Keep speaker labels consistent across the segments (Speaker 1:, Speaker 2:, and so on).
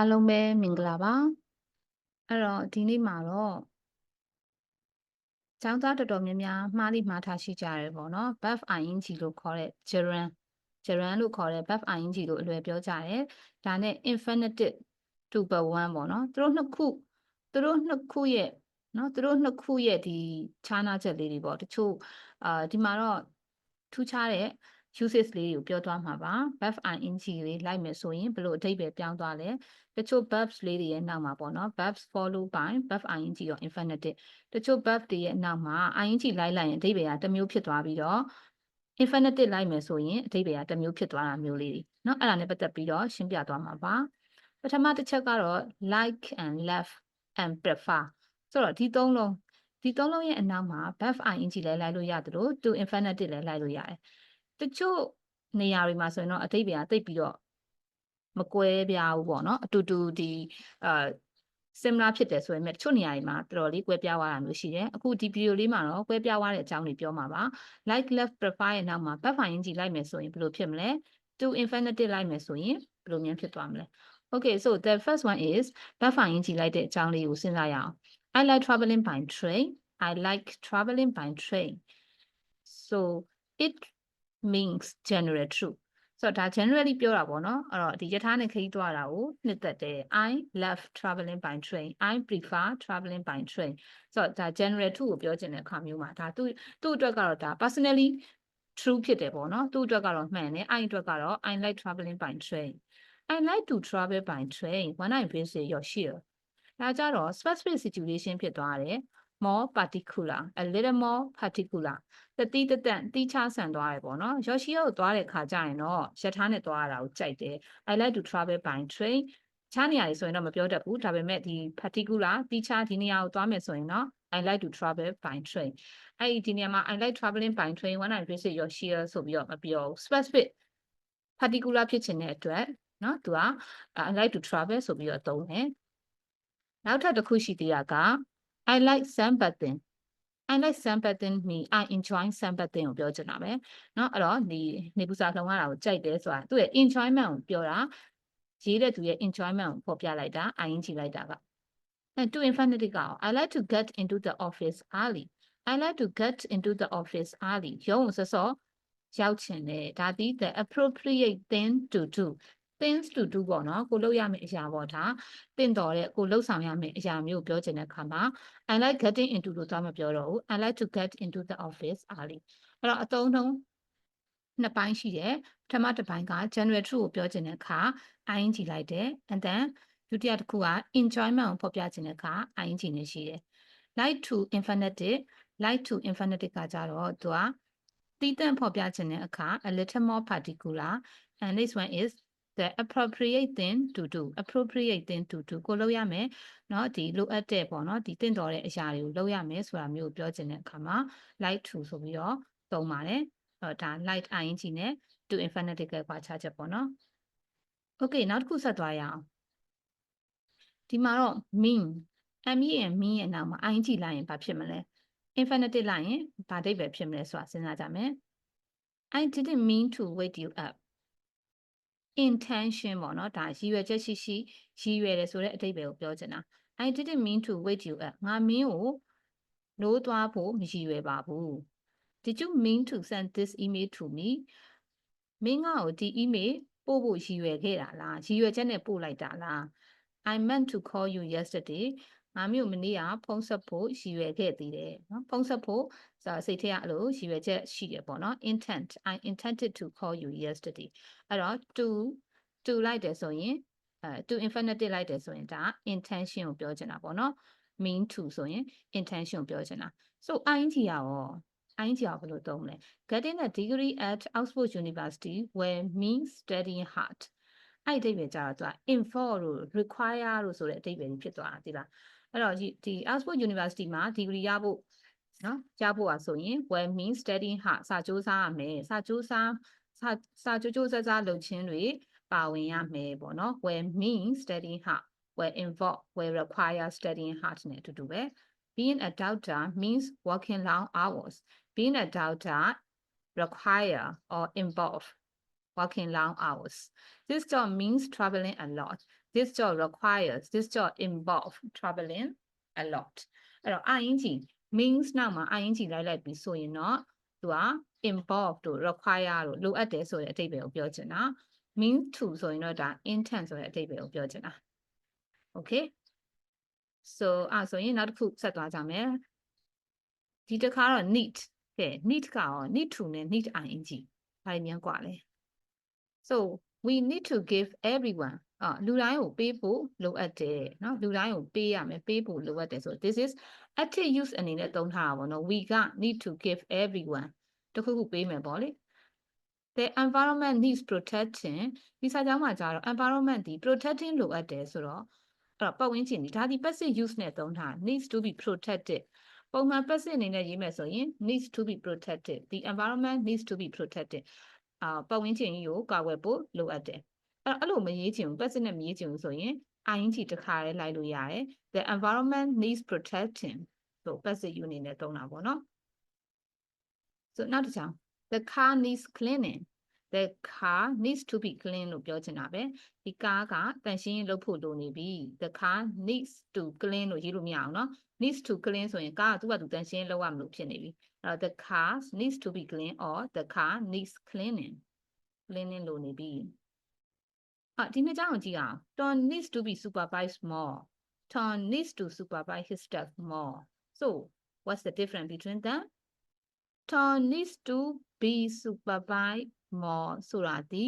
Speaker 1: အားလုံးပဲမင်္ဂလာပါအဲ့တော့ဒီနေ့မှာတော့ကျောင်းသားတော်တော်များများမှားလိမှားထားရှိကြတယ်ပေါ့နော် buff ing လို့ခေါ်တဲ့ gerund gerund လို့ခေါ်တဲ့ buff ing လို့အလွယ်ပြောကြတယ်ဒါနဲ့ infinitive to be one ပေါ့နော်သူတို့နှစ်ခုသူတို့နှစ်ခုရဲ့နော်သူတို့နှစ်ခုရဲ့ဒီခြားနာချက်လေးတွေပေါ့တချို့အာဒီမှာတော့ထူးခြားတဲ့ usage လေးကိုပြောသွားမှာပါ buff ing လေးလိုက်မယ်ဆိုရင်ဘယ်လိုအဓိပ္ပာယ်ပြောင်းသွားလဲတချို့ buffs လေးတွေရဲ့နောက်မှာပေါ့နော် buffs follow by buff ing ရော infinitive တချို့ buff တွေရဲ့နောက်မှာ ing လိုက်လိုက်ရင်အဓိပ္ပာယ်ကတစ်မျိုးဖြစ်သွားပြီးတော့ infinitive လိုက်မယ်ဆိုရင်အဓိပ္ပာယ်ကတစ်မျိုးဖြစ်သွားတာမျိုးလေးတွေเนาะအဲ့ဒါနဲ့ပတ်သက်ပြီးတော့ရှင်းပြသွားမှာပါပထမတစ်ချက်ကတော့ like and love and prefer ဆိုတော့ဒီသုံးလုံးဒီသုံးလုံးရဲ့အနောက်မှာ buff ing လဲလိုက်လို့ရတယ်လို့ to infinitive လဲလိုက်လို့ရတယ် တချို့နေရာတွေမှာဆိုရင်တော့အတိတ်တွေကတိတ်ပြီးတော့မကွဲပြားဘူးပေါ့နော်အတူတူဒီအာ similar ဖြစ်တယ်ဆိုရင်တချို့နေရာတွေမှာတော်တော်လေးကွဲပြားသွားတာမျိုးရှိတယ်အခုဒီ video လေးမှာတော့ကွဲပြားသွားတဲ့အကြောင်းတွေပြောမှာပါ like left profile ရဲ့နောက်မှာ buff ing လိုက်မယ်ဆိုရင်ဘယ်လိုဖြစ်မလဲ to infinitive လိုက်မယ်ဆိုရင်ဘယ်လိုမျိုးဖြစ်သွားမလဲ Okay so the first one is buff ing လိုက်တဲ့အကြောင်းလေးကိုစဉ်းစားရအောင် I like traveling by train I like traveling by train so it means general true ဆိုတော့ဒါ generally ပြောတာပေါ့နော်အဲ့တော့ဒီယထာနဲ့ခရီးသွားတာကိုနှစ်သက်တယ် I love traveling by train I prefer traveling by train ဆိုတော့ဒါ general true ကိုပြောချင်တဲ့အခါမျိုးမှာဒါသူ့သူ့အတွက်ကတော့ဒါ personally true ဖြစ်တယ်ပေါ့နော်သူ့အတွက်ကတော့မှန်တယ် I အတွက်ကတော့ I like traveling by train I like to travel by train when I visit your share ဒါကြတော့ specific situation ဖြစ်သွားတယ် more particular a little more particular တတိတတန့်တိချဆန်သွားတယ်ပေါ့နော်ယောရှိယောကိုသွားတဲ့ခါကျရင်တော့ရထားနဲ့သွားရတာကိုကြိုက်တယ် I like to travel by train ခြားနေရာတွေဆိုရင်တော့မပြောတတ်ဘူးဒါပေမဲ့ဒီ particular တိချဒီနေရာကိုသွားမယ်ဆိုရင်တော့ I like to travel by train အဲ့ဒီဒီနေရာမှာ I like traveling by train when I visit your share ဆိုပြီးတော့မပြောဘူး specific particular ဖြစ်ချင်တဲ့အတွက်နော်သူက I like to travel ဆိုပြီးတော့သုံးတယ်နောက်ထပ်တစ်ခုရှိသေးတာက I like sunbathing I like sunbathing me I enjoy sunbathing ကိုပြောချင်တာပဲเนาะအဲ့တော့ဒီနေပူစာလှုံရတာကိုကြိုက်တယ်ဆိုတာသူ့ရဲ့ enjoyment ကိုပြောတာရေးတဲ့သူရဲ့ enjoyment ကိုဖော်ပြလိုက်တာ ing လိုက်တာကအဲ to infinitive က I like to get into the office early I like to get into the office early ရုံးစောစောရောက်ချင်တယ်ဒါသည် the appropriate thing to do things to do ပေါ့နော်ကိုလုပ်ရမယ့်အရာပေါ့ဒါတင့်တော်တဲ့ကိုလုပ်ဆောင်ရမယ့်အရာမျိုးကိုပြောချင်တဲ့အခါမှာ I like getting into လို့သွားမပြောတော့ဘူး I like to get into the office early အဲ့တော့အသုံးနှုန်းနှစ်ပိုင်းရှိတယ်ပထမတစ်ပိုင်းက general true ကိုပြောချင်တဲ့အခါ ing လိုက်တယ် and then ဒုတိယတစ်ခုက enjoyment ကိုဖော်ပြချင်တဲ့အခါ ing နဲ့ရှိတယ် like to infinitive like to infinitive ကကြတော့သူကတီးတန့်ဖော်ပြချင်တဲ့အခါ a little more particular and this one is the appropriate thing to do appropriate thing to do ကိုလုပ်ရမယ်เนาะဒီလိုအပ်တဲ့ပေါ့เนาะဒီတင့်တော်တဲ့အရာတွေကိုလုပ်ရမယ်ဆိုတာမျိုးကိုပြောချင်တဲ့အခါမှာ like to ဆိုပြီးတော့သုံးပါတယ်အဲဒါ like ing နဲ့ to infinitive ကကွာခြားချက်ပေါ့เนาะ okay နောက်တစ်ခုဆက်သွားရအောင်ဒီမှာတော့ mean m ရဲ့ mean ရဲ့နောက်မှာ ing လိုက်ရင်ဘာဖြစ်မလဲ infinitive လိုက်ရင်ဘာတိတ်ပဲဖြစ်မလဲဆိုတာစဉ်းစားကြမယ် I didn't mean to wake you up intention ပေါ့နော်ဒါရည်ရွယ်ချက်ရှိရှိရည်ရွယ်တယ်ဆိုတဲ့အဓိပ္ပာယ်ကိုပြောချင်တာ I didn't mean to wake you up ငါမင်းကိုနိုးသွားဖို့မရည်ရွယ်ပါဘူး Did you mean to send this email to me မင်းငါ့ကိုဒီ email ပို့ဖို့ရည်ရွယ်ခဲ့တာလားရည်ရွယ်ချက်နဲ့ပို့လိုက်တာလား I meant to call you yesterday ငါမျိုးမနေ့ကဖုန်းဆက်ဖို့ရည်ရွယ်ခဲ့သေးတယ်နော်ဖုန်းဆက်ဖို့စိတ်ထဲကအလိုရည်ရွယ်ချက်ရှိတယ်ပေါ့နော် intent I intended to call you yesterday အဲ့တော့ to to လိုက်တယ်ဆိုရင်အဲ to infinitive လိုက်တယ်ဆိုရင်ဒါ intention ကိုပြောချင်တာပေါ့နော် mean to ဆိုရင် intention ကိုပြောချင်တာ so ing ရော ing ရောဘယ်လိုသုံးမလဲ getting a degree at Oxford University where means studying hard အဲ့ဒီအဓိပ္ပာယ်ကျတော့သူက infer လို့ require လို့ဆိုတဲ့အဓိပ္ပာယ်ကြီးဖြစ်သွားတာဒီလား အဲ့တော့ဒီ Oxford University မှာ degree ရဖို့နော်ရဖို့อ่ะဆိုရင် well means studying hard စာကြိုးစားရမယ်စာကြိုးစားစာစာကြိုးကြိုးစားစားလုပ်ခြင်းတွေပါဝင်ရမယ်ပေါ့နော် well means studying hard well involve well require studying hard နဲ့အတူတူပဲ being a doctor means working long hours being a doctor require or involve working long hours this job means traveling a lot this job requires this job involve traveling a lot အဲ့တော့ ing means နောက်မှာ ing လိုက်လိုက်ပြီးဆိုရင်တော့သူက involve တို့ require တို့လိုအပ်တယ်ဆိုတဲ့အဓိပ္ပာယ်ကိုပြောချင်တာ means to ဆိုရင်တော့ဒါ intent ဆိုတဲ့အဓိပ္ပာယ်ကိုပြောချင်တာ okay so အဲ့ဆိုရင်နောက်တစ်ခုဆက်သွားကြမယ်ဒီတစ်ခါတော့ need ကဲ need ကရော need to နဲ့ need ing ဘာတွေမြန်กว่าလဲ so we need to give everyone အာလူတိုင်းကိုပေးဖို့လိုအပ်တယ်เนาะလူတိုင်းကိုပေးရမယ်ပေးဖို့လိုအပ်တယ်ဆို this is active use အနေနဲ့သုံးထားတာပေါ့နော် we က need to give everyone တခုခုပေးမယ်ပေါ့လေ the environment needs protecting ဒီစာကြောင်းမှာကျတော့ environment ဒီ protecting လိုအပ်တယ်ဆိုတော့အဲ့တော့ပတ်ဝန်းကျင်ဒီဒါဒီ passive use နဲ့သုံးထား needs to be protected ပုံမှန် passive အနေနဲ့ရေးမယ်ဆိုရင် needs to be protected the environment needs to be protected အာပတ်ဝန်းကျင်ကြီးကိုကာကွယ်ဖို့လိုအပ်တယ် အဲ့အဲ့လိုမရေးချင်ဘူး passionate မရေးချင်ဘူးဆိုရင် ing တခါလေးလိုက်လို့ရတယ် the environment needs protecting ဆို passive ယူအနေနဲ့သုံးတာပေါ့နော် so နောက်တစ်ချောင်း the car needs cleaning the car needs to be cleaned လို့ပြောချင်တာပဲဒီကားကတန်ရှင်းရေးလုပ်ဖို့လိုနေပြီ the car needs to clean လို့ရေးလို့မရအောင်နော် needs to clean ဆိုရင်ကားကသူ့ဘာသူတန်ရှင်းလုပ်ရမလို့ဖြစ်နေပြီအဲ့တော့ the car needs to be clean or the car needs cleaning cleaning လို့နေပြီ อ่ะဒီနှစ်ကြောင်းကိုကြည့်အောင် Tom needs to be supervised more Tom needs to supervise his staff more so what's the difference between them Tom needs to be supervised more ဆိုတာဒီ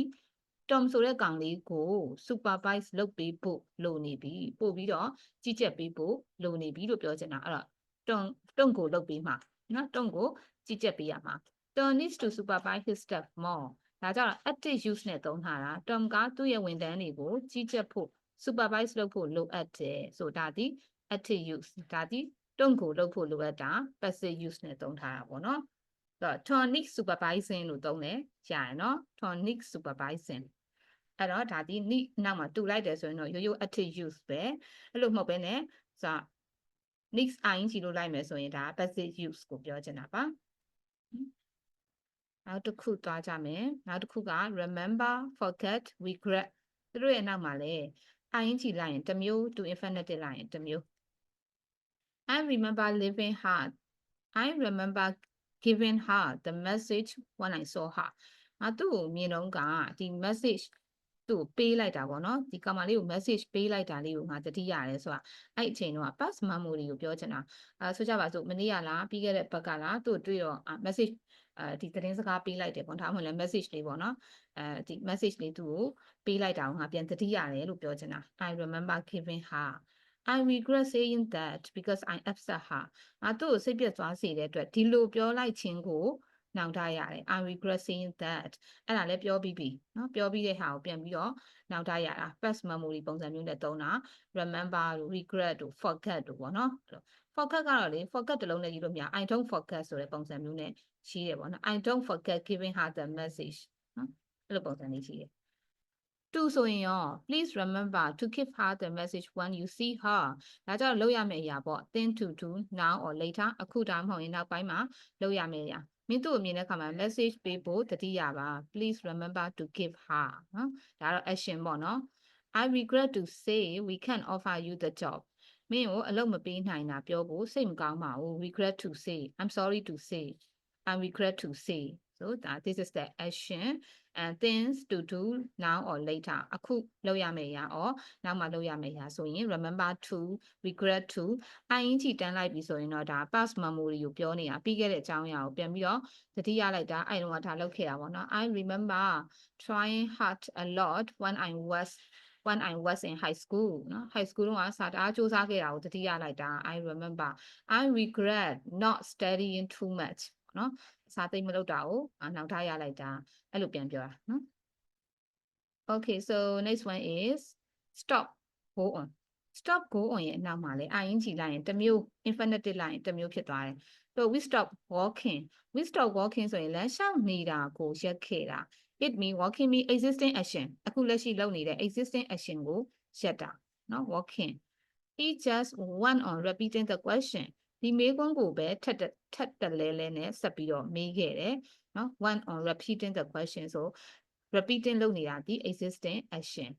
Speaker 1: Tom ဆိုတဲ့ကောင်လေးကို supervise လုပ်ပေးဖို့လိုနေပြီပို့ပြီးတော့ကြီးကြပ်ပေးဖို့လိုနေပြီလို့ပြောချင်တာအဲ့တော့ Tom Tom ကိုလုပ်ပေးမှာနော် Tom ကိုကြီးကြပ်ပေးရမှာ Tom needs to supervise his staff more ဒါကြောင့် active use နဲ့သုံးထားတာ Tom ကသူ့ရဲ့ဝန်ထမ်းတွေကိုကြီးကြပ်ဖို့ supervise လုပ်ဖို့လိုအပ်တယ်ဆိုဒါဒီ active use ဒါဒီ Tom ကိုလုပ်ဖို့လိုအပ်တာ passive use နဲ့သုံးထားတာပေါ့နော်တော့ tonic supervising လို့သုံးတယ်ကြာရယ်နော် tonic supervising အဲ့တော့ဒါဒီ need နောက်မှာတူလိုက်တယ်ဆိုရင်တော့ရိုးရိုး active use ပဲအဲ့လိုမဟုတ်ဘဲနဲ့ဆို next ing လို့လိုက်မယ်ဆိုရင်ဒါ passive use ကိုပြောချင်တာပါ နောက်တစ်ခုသွားကြမယ်နောက်တစ်ခုက remember forget regret သူတို့ရဲ့နောက်မှာလဲ ing လိုက်ရင်တစ်မျိုး to infinitive လိုက်ရင်တစ်မျိုး I remember living hard I remember giving her the message when I saw her ငါသူ့ကိုမြင်တော့ကဒီ message သူ့ကိုပေးလိုက်တာပေါ့နော်ဒီကောင်မလေးကို message ပေးလိုက်တာလေးကိုငါတတိရတယ်ဆိုတာအဲ့အချိန်တော့ past memory ကိုပြောချင်တာအဲဆိုကြပါစို့မနေ့ကလားပြီးခဲ့တဲ့ဘက်ကလားသူ့ကိုတွေ့တော့ message အဲဒီသတင်းစကားပေးလိုက်တယ်ပေါ့ဒါမှမဟုတ်လည်း message လေးပေါ့နော်အဲဒီ message လေးသူ့ကိုပေးလိုက်တာကိုငါပြန်တတိရတယ်လို့ပြောချင်တာ I remember giving her I regret saying that because I upset her ငါသူ့ကိုစိတ်ပြတ်သွားစေတဲ့အတွက်ဒီလိုပြောလိုက်ခြင်းကိုနောင်တရတယ် I regret saying that အဲ့ဒါလည်းပြောပြီးပြီเนาะပြောပြီးတဲ့ဟာကိုပြန်ပြီးတော့နောင်တရတာ past memory ပုံစံမျိုးနဲ့သုံးတာ remember တို့ regret တို့ forget တို့ပေါ့เนาะ forget ကတော့လေ forget တလုံးနဲ့ရေးလို့မရ I don't forget ဆိုတဲ့ပုံစံမျိုးနဲ့ရှိရပေါ့နော် I don't forget giving her the message နော်အဲ့လိုပုံစံလေးရှိတယ် to ဆိုရင်ရော please remember to give her the message when you see her ဒါကြောင့်လုပ်ရမယ့်အရာပေါ့ think to do now or later အခုဒါမှမဟုတ်ရင်နောက်ပိုင်းမှာလုပ်ရမယ့်အရာမင်းတို့အမြင်တဲ့အခါမှာ message ပေးဖို့တတိယပါ please remember to give her နော်ဒါတော့ action ပေါ့နော် I regret to say we can offer you the job မင်းကိုအလုပ်မပေးနိုင်တာပြောဖို့စိတ်မကောင်းပါဘူး regret to say I'm sorry to say I regret to say so that this is the action and things to do now or later အခုလုပ်ရမယ့်အရာ or နောက်မှလုပ်ရမယ့်အရာဆိုရင် remember to regret to ing တန်းလိုက်ပြီဆိုရင်တော့ဒါ past memory ကိုပြောနေတာပြီးခဲ့တဲ့အကြောင်းအရာကိုပြန်ပြီးတော့သတိရလိုက်တာအဲ့တော့ဒါလုပ်ခဲ့တာပေါ့နော် I remember trying hard a lot when I was when I was in high school နော် high school တုန်းကစာတအားစူးစမ်းခဲ့တာကိုသတိရလိုက်တာ I remember I regret not studying too much နော်စာသိမ့်မလုပ်တာကိုနောက်ထားရလိုက်တာအဲ့လိုပြန်ပြောတာနော် Okay so next one is stop go on stop go on ရဲ့အနောက်မှာလေ ing လိုက်ရင်တစ်မျိုး infinitive လိုက်ရင်တစ်မျိုးဖြစ်သွားတယ် so we stop walking we stop walking ဆိုရင်လမ်းလျှောက်နေတာကိုရက်ခဲ့တာ it mean walking mean existing action အခုလက်ရှိလုပ်နေတဲ့ existing action ကိုရက်တာနော် walking he just went on repeating the question ဒီမေးခွန်းကိုပဲထပ်ထပ်တလဲလဲနဲ့ဆက်ပြီးတော့မေးခဲ့တယ်เนาะ one on repeating the question ဆို repeating လုပ်နေတာဒီ existing action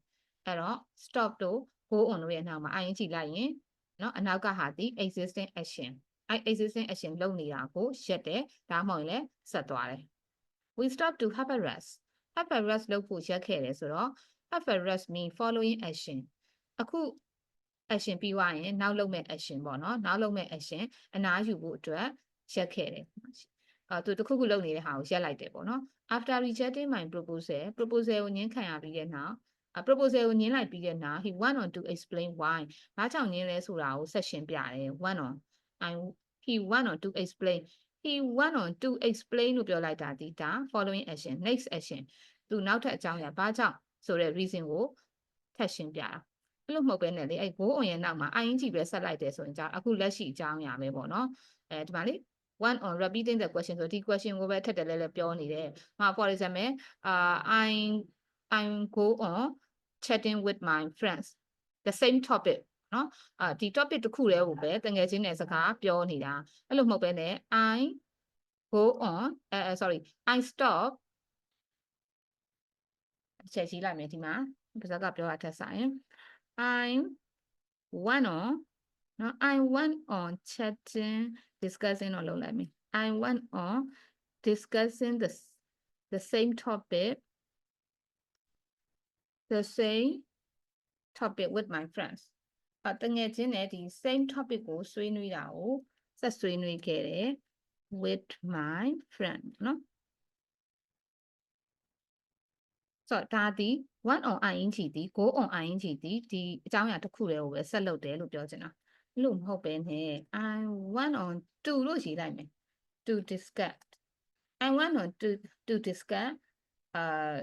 Speaker 1: အဲ့တော့ stop တို့ go on တို့ရဲ့နောက်မှာ ing လိုက်ရင်เนาะအနောက်ကဟာဒီ existing action အဲ့ existing action လုပ်နေတာကိုရက်တယ်ဒါမှမဟုတ်ရင်လည်းဆက်သွားတယ် we stop to have a rest have a rest လုပ်ဖို့ရက်ခဲ့တယ်ဆိုတော့ have a rest mean following action အခု action ပြီးသွားရင်နောက်လုပ်မဲ့ action ပေါ့နော်နောက်လုပ်မဲ့ action အနားယူဖို့အတွက်ရက်ခဲ့တယ်အဲသူတစ်ခုခုလုပ်နေတဲ့ဟာကိုရက်လိုက်တယ်ပေါ့နော် after rejecting my proposal proposal ကိုညှင်းခံရပြီးတဲ့နောက် a proposal ကိုညှင်းလိုက်ပြီးတဲ့နောက် he went on to explain why ဘာကြောင့်ညှင်းလဲဆိုတာကိုဆက်ရှင်းပြတယ် went on I he went on to explain he went on to explain လို့ပြောလိုက်တာဒီဒါ following action next action သူနောက်ထပ်အကြောင်းအရာဘာကြောင့်ဆိုတဲ့ reason ကိုထပ်ရှင်းပြတာအဲ့လိုမဟုတ်ဘဲနဲ့လေအဲ့ go on ရဲ့နောက်မှာ ing ပဲဆက်လိုက်တယ်ဆိုရင်じゃအခုလက်ရှိအကြောင်းအရာပဲပေါ့နော်အဲဒီမှာလေ one on repeating the question ဆိုဒီ question ကိုပဲထပ်တယ်လဲလဲပြောနေတယ်။ဟာ for example အာ I I go on chatting with my friends the same topic နော်အာဒီ topic တစ်ခုတည်းကိုပဲတငယ်ချင်းနဲ့စကားပြောနေတာအဲ့လိုမဟုတ်ဘဲနဲ့ I go on အဲ sorry I stop ချက်ကြီးလိုက်မယ်ဒီမှာပါဇက်ကပြောတာထက်ဆိုင် I went on နော် I went on chatting discussing တော့လုပ်လိုက်မယ် I went on discussing the the same topic the same topic with my friends အတငယ်ချင်းနဲ့ဒီ same topic ကိုဆွေးနွေးတာကိုဆက်ဆွေးနွေးခဲ့တယ် with my friend နော်ဆိုတော့ဒါဒီ one on ing ဒီ go on ing ဒီဒီအကြောင်းအရာတစ်ခုတည်းကိုပဲဆက်လုပ်တယ်လို့ပြောချင်တာအဲ့လိုမဟုတ်ပဲနဲ့ I want on to လို့ရေးလိုက်မယ် to discuss I want on to to discuss uh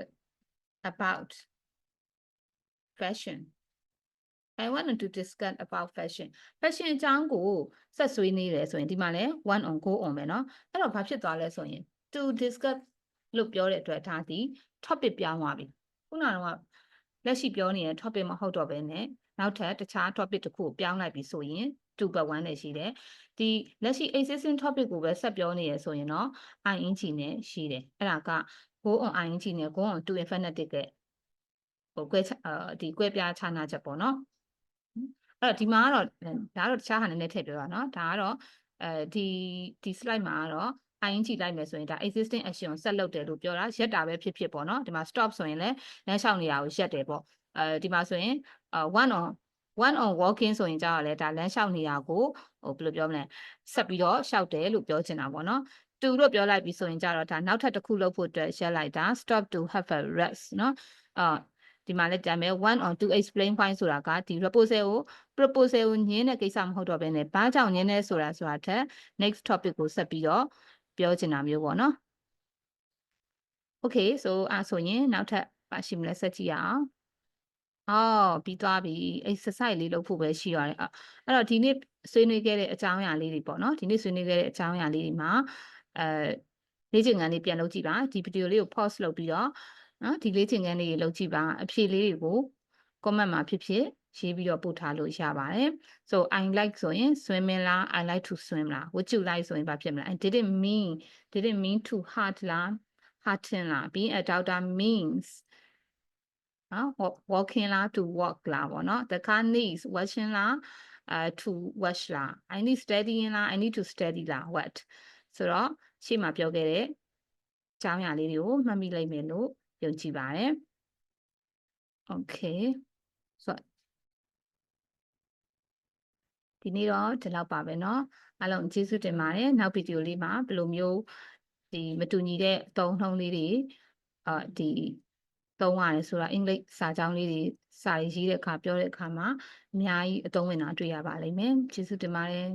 Speaker 1: about fashion I want to discuss about fashion fashion အကြောင်းကိုဆက်ဆွေးနေတယ်ဆိုရင်ဒီမှာလည်း one on go on ပဲเนาะအဲ့တော့ဘာဖြစ်သွားလဲဆိုရင် to discuss လို့ပြောတဲ့အတွက်ဒါဒီ topic ပြောင်းသွားပြီခုနကတော့လက်ရှိပြောနေတဲ့ topic မဟုတ်တော့ဘဲနဲ့နောက်ထပ်တခြား topic တစ်ခုကိုပြောင်းလိုက်ပြီဆိုရင်2 per 1နဲ့ရှိတယ်ဒီလက်ရှိ existing topic ကိုပဲဆက်ပြောနေရဆိုရင်တော့ ing နဲ့ရှိတယ်အဲ့ဒါက go on ing နဲ့ go on to infinitive ကဟိုကွဲအာဒီကွဲပြားခြားနာချက်ပေါ့နော် အဲ့တော့ဒီမှာကတော့ဒါကတော့တခြားဟာနည်းနည်းထည့်ပြောတာเนาะဒါကတော့အဲဒီဒီ slide မှာကတော့ ing လိုက်မယ်ဆိုရင်ဒါ existing action ဆက်လုပ်တယ်လို့ပြောတာရက်တာပဲဖြစ်ဖြစ်ပေါ့နော်ဒီမှာ stop ဆိုရင်လည်းလမ်းလျှောက်နေတာကိုရက်တယ်ပေါ့အဲဒီမှာဆိုရင် one on one on walking ဆိုရင်ကြာတော့လေဒါလမ်းလျှောက်နေတာကိုဟိုဘယ်လိုပြောမလဲဆက်ပြီးတော့လျှောက်တယ်လို့ပြောချင်တာပေါ့နော်တူလို့ပြောလိုက်ပြီဆိုရင်ကြတော့ဒါနောက်ထပ်တစ်ခုလုပ်ဖို့အတွက်ရက်လိုက်တာ stop to have a rest เนาะအာ ဒီမှာလည်းကြမ်းမယ် one on to explain point ဆိုတာကဒီ proposal ကို proposal ကိုညင်းတဲ့ကိစ္စမဟုတ်တော့ဘဲနဲ့ဘာကြောင့်ညင်းလဲဆိုတာဆိုတာထက် next topic ကိုဆက်ပြီးတော့ပြောချင်တာမျိုးပေါ့နော် Okay so အဲဆိုရင်နောက်ထပ်ပါရှိမလဲဆက်ကြည့်ရအောင်အော်ပြီးသွားပြီ exercise လေးလုပ်ဖို့ပဲရှိရတယ်အဲ့တော့ဒီနေ့ဆွေးနွေးခဲ့တဲ့အကြောင်းအရာလေးတွေပေါ့နော်ဒီနေ့ဆွေးနွေးခဲ့တဲ့အကြောင်းအရာလေးတွေမှာအဲလေ့ကျင့်ခန်းလေးပြန်လုပ်ကြည့်ပါဒီဗီဒီယိုလေးကို pause လုပ်ပြီးတော့ နော်ဒီလေ့ကျင့်ခန်းလေးတွေလုပ်ကြည့်ပါအဖြေလေးတွေကို comment မှာဖြစ်ဖြစ်ရေးပြီးတော့ပို့ထားလို့ရပါတယ် so i like ဆိုရင် swimming လား i like to swim လား what you like ဆိုရင်ဘာဖြစ်မလဲ i didn't mean didn't mean to hurt လား hurting လား being a doctor means နော် walking လား to walk လားပေါ့နော် the car needs washing လား uh to wash လား i need studying လား i need to study လား what ဆိုတော့ရှေ့မှာပြောခဲ့တဲ့ကျောင်းရလေးတွေကိုမှတ်မိလိုက်မယ်လို့ ယုံကြည်ပါတယ် okay ဆိုတော့ဒီနေ့တော့ဒီလောက်ပါပဲเนาะအားလုံးကျေးဇူးတင်ပါတယ်နောက်ဗီဒီယိုလေးမှာဘယ်လိုမျိုးဒီမတူညီတဲ့သုံးနှုန်းလေးတွေအာဒီသုံးရတယ်ဆိုတာအင်္ဂလိပ်စာကြောင်းလေးတွေစာရေးတဲ့အခါပြောတဲ့အခါမှာအများကြီးအသုံးဝင်တာတွေ့ရပါလိမ့်မယ်ကျေးဇူးတင်ပါတယ်